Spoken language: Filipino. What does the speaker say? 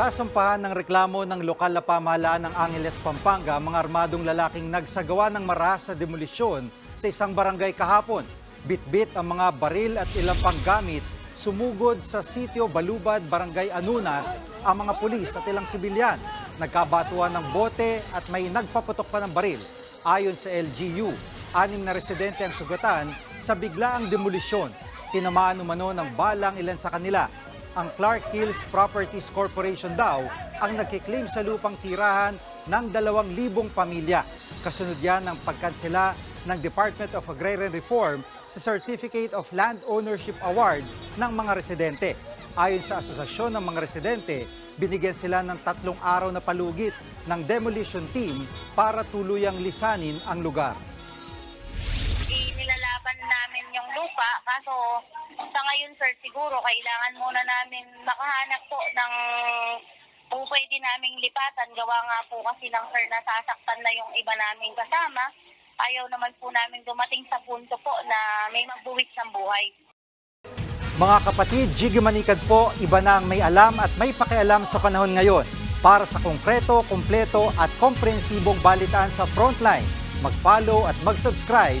Nasasampahan ng reklamo ng lokal na pamahalaan ng Angeles, Pampanga ang mga armadong lalaking nagsagawa ng marahas na demolisyon sa isang barangay kahapon. Bitbit ang mga baril at ilang panggamit, sumugod sa sitio Balubad, Barangay Anunas ang mga pulis at ilang sibilyan. Nagkabatuan ng bote at may nagpaputok pa ng baril. Ayon sa LGU, anim na residente ang sugatan sa biglaang demolisyon. Tinamaan umano ng balang ilan sa kanila ang Clark Hills Properties Corporation daw ang nagkiklaim sa lupang tirahan ng 2,000 pamilya. Kasunod yan ng pagkansela ng Department of Agrarian Reform sa Certificate of Land Ownership Award ng mga residente. Ayon sa asosasyon ng mga residente, binigyan sila ng tatlong araw na palugit ng demolition team para tuluyang lisanin ang lugar. Lupa. Kaso sa ngayon sir, siguro kailangan muna namin makahanap po ng kung pwede naming lipatan. Gawa nga po kasi ng sir nasasaktan na yung iba naming kasama. Ayaw naman po namin dumating sa punto po na may magbuwis ng buhay. Mga kapatid, Jiggy Manikad po, iba na ang may alam at may pakialam sa panahon ngayon. Para sa konkreto, kumpleto at komprehensibong balitaan sa Frontline, mag-follow at mag-subscribe